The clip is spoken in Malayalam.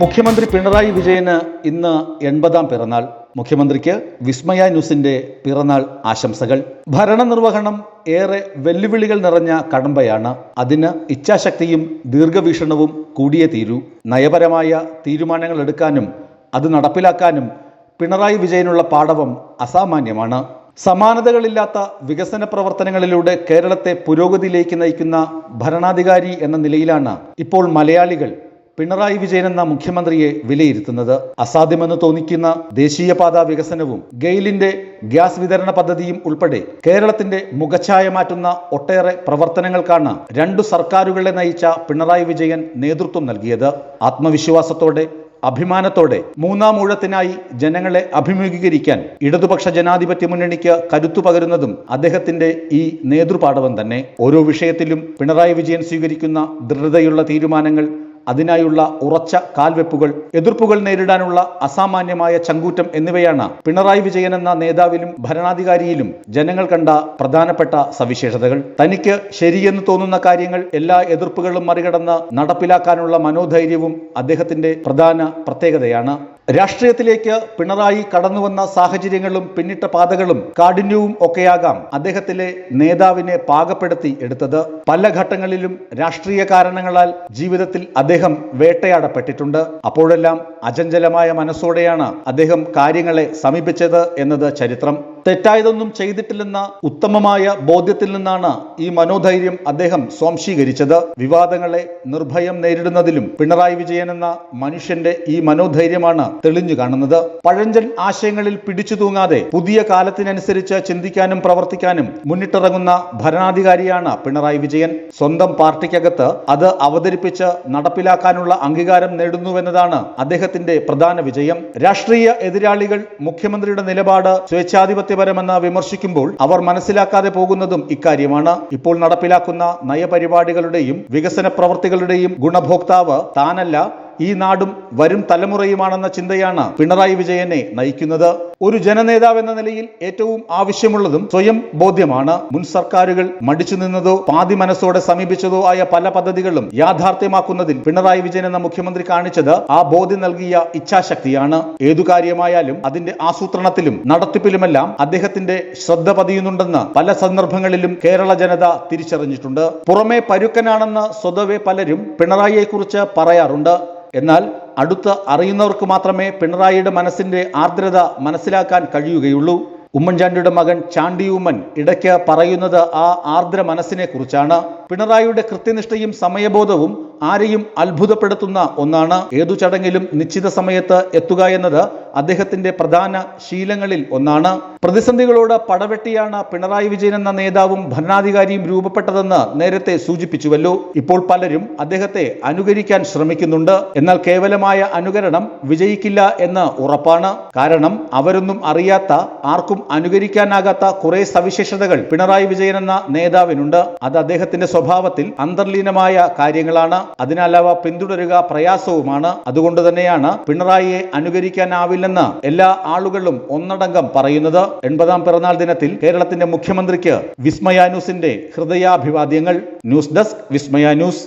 മുഖ്യമന്ത്രി പിണറായി വിജയന് ഇന്ന് എൺപതാം പിറന്നാൾ. മുഖ്യമന്ത്രിക്ക് വിസ്മയ ന്യൂസിന്റെ പിറന്നാൾ ആശംസകൾ. ഭരണനിർവഹണം ഏറെ വെല്ലുവിളികൾ നിറഞ്ഞ കടമ്പയാണ്. അതിന് ഇച്ഛാശക്തിയും ദീർഘവീക്ഷണവും കൂടിയേ തീരൂ. നയപരമായ തീരുമാനങ്ങൾ എടുക്കാനും അത് നടപ്പിലാക്കാനും പിണറായി വിജയനുള്ള പാഠവം അസാമാന്യമാണ്. സമാനതകളില്ലാത്ത വികസന പ്രവർത്തനങ്ങളിലൂടെ കേരളത്തെ പുരോഗതിയിലേക്ക് നയിക്കുന്ന ഭരണാധികാരി എന്ന നിലയിലാണ് ഇപ്പോൾ മലയാളികൾ പിണറായി വിജയൻ എന്ന മുഖ്യമന്ത്രിയെ വിലയിരുത്തുന്നത് അസാധ്യമെന്ന് തോന്നിക്കുന്ന ദേശീയപാത വികസനവും ഗെയിലിന്റെ ഗ്യാസ് വിതരണ പദ്ധതിയും ഉൾപ്പെടെ കേരളത്തിന്റെ മുഖഛായ മാറ്റുന്ന ഒട്ടേറെ പ്രവർത്തനങ്ങൾക്കാണ് രണ്ടു സർക്കാരുകളെ നയിച്ച പിണറായി വിജയൻ നേതൃത്വം നൽകിയത്. ആത്മവിശ്വാസത്തോടെ അഭിമാനത്തോടെ മൂന്നാം ഊഴത്തിനായി ജനങ്ങളെ അഭിമുഖീകരിക്കാൻ ഇടതുപക്ഷ ജനാധിപത്യ മുന്നണിക്ക് കരുത്തു പകരുന്നതും അദ്ദേഹത്തിന്റെ ഈ നേതൃപാടവം തന്നെ. ഓരോ വിഷയത്തിലും പിണറായി വിജയൻ സ്വീകരിക്കുന്ന ദൃഢതയുള്ള തീരുമാനങ്ങൾ അതിനായുള്ള ഉറച്ച കാൽവെപ്പുകൾ എതിർപ്പുകൾ നേരിടാനുള്ള അസാമാന്യമായ ചങ്കൂറ്റം എന്നിവയാണ് പിണറായി വിജയൻ എന്ന നേതാവിലും ഭരണാധികാരിയിലും ജനങ്ങൾ കണ്ട പ്രധാനപ്പെട്ട സവിശേഷതകൾ. തനിക്ക് ശരിയെന്ന് തോന്നുന്ന കാര്യങ്ങൾ എല്ലാ എതിർപ്പുകളും മറികടന്ന് നടപ്പിലാക്കാനുള്ള മനോധൈര്യവും അദ്ദേഹത്തിന്റെ പ്രധാന പ്രത്യേകതയാണ്. രാഷ്ട്രീയത്തിലേക്ക് പിണറായി കടന്നുവന്ന സാഹചര്യങ്ങളും പിന്നിട്ട പാതകളും കാഠിന്യവും ഒക്കെയാകാം അദ്ദേഹത്തിലെ നേതാവിനെ പാകപ്പെടുത്തി എടുത്തത്. പല ഘട്ടങ്ങളിലും രാഷ്ട്രീയ കാരണങ്ങളാൽ ജീവിതത്തിൽ അദ്ദേഹം വേട്ടയാടപ്പെട്ടിട്ടുണ്ട്. അപ്പോഴെല്ലാം അചഞ്ചലമായ മനസ്സോടെയാണ് അദ്ദേഹം കാര്യങ്ങളെ സമീപിച്ചത് എന്നത് ചരിത്രം. തെറ്റായതൊന്നും ചെയ്തിട്ടില്ലെന്ന ഉത്തമമായ ബോധ്യത്തിൽ നിന്നാണ് ഈ മനോധൈര്യം അദ്ദേഹം സ്വാംശീകരിച്ചത്. വിവാദങ്ങളെ നിർഭയം നേരിടുന്നതിലും പിണറായി വിജയൻ എന്ന മനുഷ്യന്റെ ഈ മനോധൈര്യമാണ് തെളിഞ്ഞു കാണുന്നത്. പഴഞ്ചൻ ആശയങ്ങളിൽ പിടിച്ചു തൂങ്ങാതെ പുതിയ കാലത്തിനനുസരിച്ച് ചിന്തിക്കാനും പ്രവർത്തിക്കാനും മുന്നിട്ടിറങ്ങുന്ന ഭരണാധികാരിയാണ് പിണറായി വിജയൻ. സ്വന്തം പാർട്ടിക്കകത്ത് അത് അവതരിപ്പിച്ച് നടപ്പിലാക്കാനുള്ള അംഗീകാരം നേടുന്നുവെന്നതാണ് അദ്ദേഹത്തിന്റെ പ്രധാന വിജയം. രാഷ്ട്രീയ എതിരാളികൾ മുഖ്യമന്ത്രിയുടെ നിലപാട് സ്വേച്ഛാധിപത്യപരമെന്ന് വിമർശിക്കുമ്പോൾ അവർ മനസ്സിലാക്കാതെ പോകുന്നതും ഇക്കാര്യമാണ്. ഇപ്പോൾ നടപ്പിലാക്കുന്ന നയപരിപാടികളുടെയും വികസന പ്രവർത്തികളുടെയും ഗുണഭോക്താവ് താനല്ല ഈ നാടും വരും തലമുറയുമാണെന്ന ചിന്തയാണ് പിണറായി വിജയനെ നയിക്കുന്നത്. ഒരു ജനനേതാവ് എന്ന നിലയിൽ ഏറ്റവും ആവശ്യമുള്ളതും സ്വയം ബോധ്യമാണ്. മുൻ സർക്കാരുകൾ മടിച്ചു നിന്നതോ പാതി മനസ്സോടെ സമീപിച്ചതോ ആയ പല പദ്ധതികളും യാഥാർത്ഥ്യമാക്കുന്നതിൽ പിണറായി വിജയൻ എന്ന മുഖ്യമന്ത്രി കാണിച്ചത് ആ ബോധ്യം നൽകിയ ഇച്ഛാശക്തിയാണ്. ഏതു കാര്യമായാലും അതിന്റെ ആസൂത്രണത്തിലും നടത്തിപ്പിലുമെല്ലാം അദ്ദേഹത്തിന്റെ ശ്രദ്ധ പതിയുന്നുണ്ടെന്ന് പല സന്ദർഭങ്ങളിലും കേരള ജനത തിരിച്ചറിഞ്ഞിട്ടുണ്ട്. പുറമെ പരുക്കനാണെന്ന് സ്വതവേ പലരും പിണറായിയെക്കുറിച്ച് പറയാറുണ്ട്. എന്നാൽ അടുത്ത് അറിയുന്നവർക്ക് മാത്രമേ പിണറായിയുടെ മനസ്സിന്റെ ആർദ്രത മനസ്സിലാക്കാൻ കഴിയുകയുള്ളൂ. ഉമ്മൻചാണ്ടിയുടെ മകൻ ചാണ്ടി ഉമ്മൻ ഇടയ്ക്ക് പറയുന്നത് ആ ആർദ്ര മനസ്സിനെ കുറിച്ചാണ്. പിണറായിയുടെ കൃത്യനിഷ്ഠയും സമയബോധവും ആരെയും അത്ഭുതപ്പെടുത്തുന്ന ഒന്നാണ്. ഏതു ചടങ്ങിലും നിശ്ചിത സമയത്ത് എത്തുക എന്നത് അദ്ദേഹത്തിന്റെ പ്രധാന ശീലങ്ങളിൽ ഒന്നാണ്. പ്രതിസന്ധികളോട് പടവെട്ടിയാണ് പിണറായി വിജയൻ എന്ന നേതാവും ഭരണാധികാരിയും രൂപപ്പെട്ടതെന്ന് നേരത്തെ സൂചിപ്പിച്ചുവല്ലോ. ഇപ്പോൾ പലരും അദ്ദേഹത്തെ അനുകരിക്കാൻ ശ്രമിക്കുന്നുണ്ട്. എന്നാൽ കേവലമായ അനുകരണം വിജയിക്കില്ല എന്ന് ഉറപ്പാണ്. കാരണം അവരൊന്നും അറിയാത്ത ആർക്കും അനുകരിക്കാനാകാത്ത കുറെ സവിശേഷതകൾ പിണറായി വിജയൻ എന്ന നേതാവിനുണ്ട്. അത് അദ്ദേഹത്തിന്റെ സ്വഭാവത്തിൽ അന്തർലീനമായ കാര്യങ്ങളാണ്. അതിനാൽ അവ പിന്തുടരുക പ്രയാസവുമാണ്. അതുകൊണ്ട് തന്നെയാണ് പിണറായിയെ അനുകരിക്കാനാവില്ലെന്ന് എല്ലാ ആളുകളും ഒന്നടങ്കം പറയുന്നത്. എൺപതാം പിറന്നാൾ ദിനത്തിൽ കേരളത്തിന്റെ മുഖ്യമന്ത്രിക്ക് വിസ്മയ ന്യൂസിന്റെ ഹൃദയാഭിവാദ്യങ്ങൾ. News desk Vismaya news.